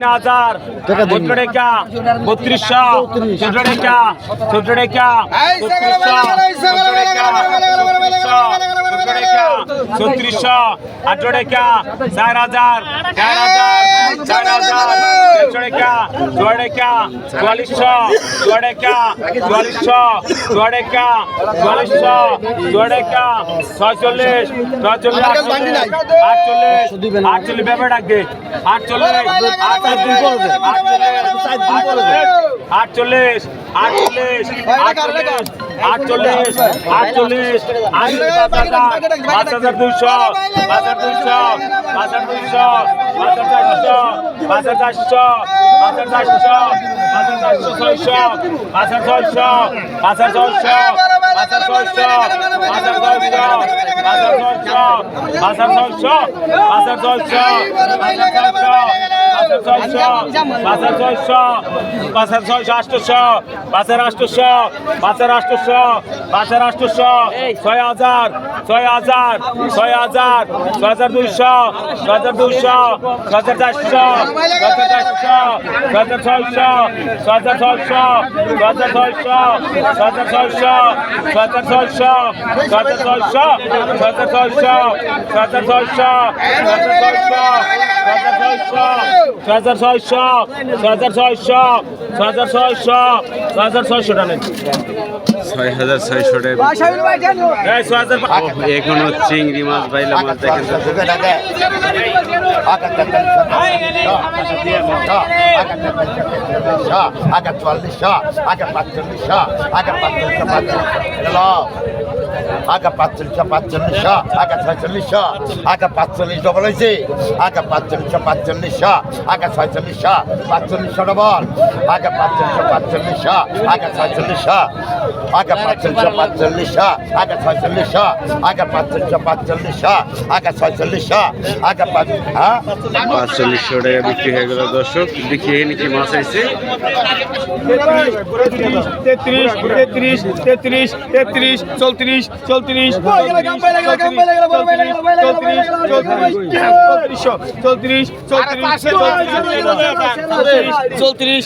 হাজার। চোদ্দ টাকা বত্রিশশো চোদ্দ টাকা চোদ্দ টাকা ছত্রিশশো আঠারো টাকা চার হাজার চার হাজার চার হাজার দেড়শো টাকা ছয় টাকা চুয়াল্লিশশো ছয় টাকা চুয়াল্লিশশো ছয় টাকা চুয়াল্লিশশো ছয় টাকা ছয়চল্লিশ ছয়চল্লিশ আটচল্লিশ আটচল্লিশ আটচল্লিশ ব্যাপার ডাকবে আটচল্লিশ আটচল্লিশ আটচল্লিশ আটচল্লিশ আটচল্লিশ আটচল্লিশ আটচল্লিশ আটচল্লিশ পাঁচ হাজার দুইশো পাঁচ হাজার দুইশো পাঁচ হাজার দুইশো পাঁচ হাজার চারশো পাঁচ হাজার চারশো পাঁচ হাজার চারশো পাঁচ হাজার চারশো ছয়শো পাঁচ হাজার ছয়শো পাঁচ হাজার ছয়শো ছয় হাজার ছয় হাজার ছয় হাজার ছয় হাজার দুইশো ছয় হাজার দুইশো ছয় হাজার চারশো ছয় হাজার চারশো ছয় হাজার ছয়শো ছয় হাজার ছয়শো ছয় হাজার ছয়শো ছয় হাজার ছয়শো ছয় সাথে ছয়শো সাথে ছয়শো সাথে ছয়শো সাথে ছয়শো সাথে ছয়শো হাজার ছয়শো হাজার ছয়শো হাজার ছয়শো এখনও চিংড়ি মাছ বাইলা মাছ দেখেন আগা চুয়াল্লিশ আগা পাঁচচল্লিশ আগা পাঁচচল্লিশ আগে পাঁচচল্লিশশো পাঁচচল্লিশশো আগে ছয়চল্লিশশো আগে পাঁচচল্লিশ ডবল হয়েছে আগে পাঁচচল্লিশশো পাঁচচল্লিশশো আগে ছয়চল্লিশশো পাঁচচল্লিশশো ডবল আগে পাঁচচল্লিশশো পাঁচচল্লিশশো আগে ছয়চল্লিশশো আগে পাঁচচল্লিশশো পাঁচচল্লিশশো আগে ছয়চল্লিশশো আগে পাঁচচল্লিশশো পাঁচচল্লিশশো আগে ছয়চল্লিশশো আগে পাঁচ হ্যাঁ পাঁচচল্লিশশো টাকা বিক্রি হয়ে গেল দর্শক। দেখি এখানে কি মাছ আছে তেত্রিশ তেত্রিশ তেত্রিশ তেত্রিশ চৌত্রিশ চৌত্রিশ চৌত্রিশ চৌত্রিশ চৌত্রিশ চৌত্রিশ চৌত্রিশ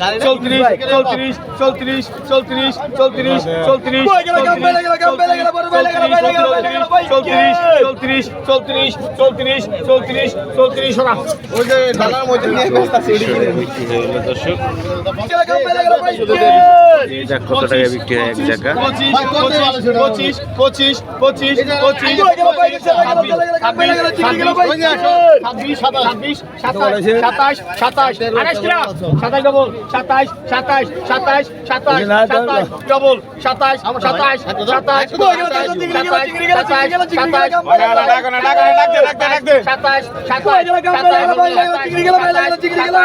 চৌত্রিশ চৌত্রিশ চৌত্রিশ চৌত্রিশ চৌত্রিশ চৌত্রিশ চৌত্রিশ চৌত্রিশ চৌত্রিশ ওই যে ডালার মধ্যে নিয়ে হয়ে গেল দর্শক কত টাকা বিক্রি হয় এক জায়গা পঁচিশ পঁচিশ পঁচিশ পঁচিশ ছাব্বিশ ছাব্বিশ সাতাশ সাতাশ আঠাশ সাতাশ ডবল সাতাশ সাতাশ সাতাশ সাতাশ সাতাশ ডবল সাতাশ সাতাশ সাতাশ সাতাশ সাতাশ সাতাশ সাতাশ খেলা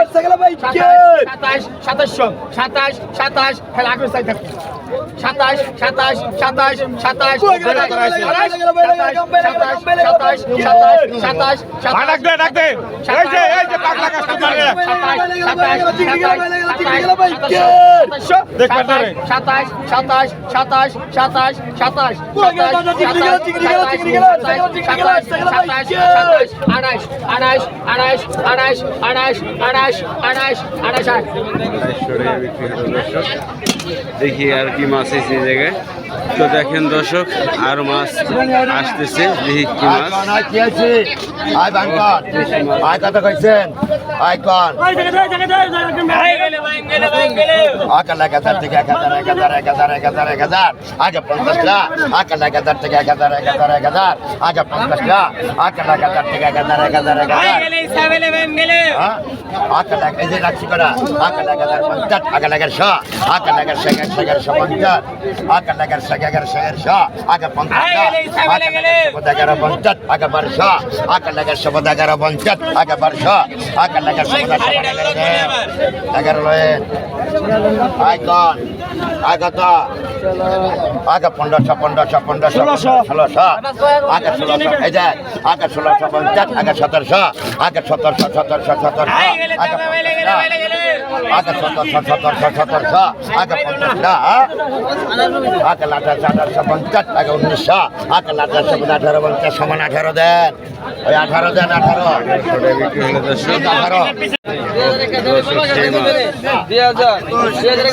সাতাশ সাতাশ সাতাশ সাতাশ সাতাশ সাতাশ সাতাশ সাতাশ সাতাশ সাতাশ আড়াইশ আড়াইশ আড়াইশ আড়াইশ আড়াইশ আড়াইশ আড়াইশ আড়াইশ দেখি আর কি মাছ আছে এই জায়গায় তো দেখেন দর্শক আর মাছ আসতেছে দেখি কি মাছ কি আছে আয় বাঙ্কন আয় কথা কইছেন আয় কন আকাল এক হাজার থেকে এক হাজার এক হাজার এক হাজার এক হাজার এক হাজার আগে পঞ্চাশটা আকাল এক হাজার থেকে এক হাজার এক হাজার এক হাজার আগে পঞ্চাশটা আকাল এক হাজার থেকে এক হাজার এক হাজার এক হাজার হ্যাঁ? আকাল এক এই যে রাখছি করা আকাল এক হাজার পঞ্চাশ আকাল এগারোশো পঞ্চাশ আকাল এগারোশো আগে পঞ্চাশটা এগারো পঞ্চাশ আগে বারোশো আকাল এগারোশো এগারো পঞ্চাশ আগে বারোশো আকাল এগারোশো এগারো লয়ে আইকন আয় কত আগে পনেরোশো পনেরোশো পনেরোশো ষোলোশো আগে ষোলোশো এই যে আগে ষোলোশো পঞ্চাশ আগে সতেরোশো আগে সতেরোশো সতেরোশো সতেরোশো আগে সতেরোশো সতেরোশো সতেরোশো আগে পঞ্চাশটা আগে আঠারোশো আঠারোশো পঞ্চাশ আগে উনিশশো আগে আঠারোশো আঠারো পঞ্চাশ সমান আঠারো দেন ওই আঠারো দেন আঠারো আঠারো দুই হাজার হাজার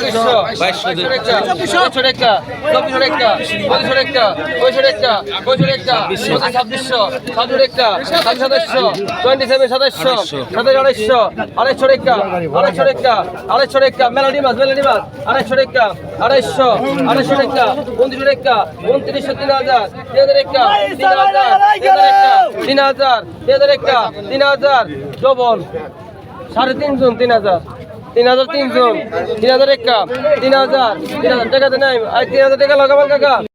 টাকা চব্বিশশো টাকা চব্বিশশো টাকা পঁচিশশো টাকা পঁয়ষট্টি টাকা পঁয়ষট্টি টাকা পঁচিশ ছাব্বিশশো ছাব্বিশ টাকা ছাব্বিশ সাতাশশো টোয়েন্টি সেভেন সাতাশশো সাতাশ আড়াইশো আড়াইশো টাকা আড়াইশো টাকা আড়াইশো টাকা মেলাডি মাছ মেলাডি মাছ আড়াইশো টাকা আড়াইশো আড়াইশো টাকা উনত্রিশশো টাকা উনত্রিশশো তিন হাজার তিন হাজার একটা তিন হাজার তিন হাজার তিন হাজার একটা তিন হাজার ডবল সাড়ে তিনজন, তিন হাজার। তিন হাজার তিনজন, তিন হাজার এক কাপ, তিন হাজার তিন হাজার। টাকা দেন তিন হাজার টাকা লাগাবেন কাকা।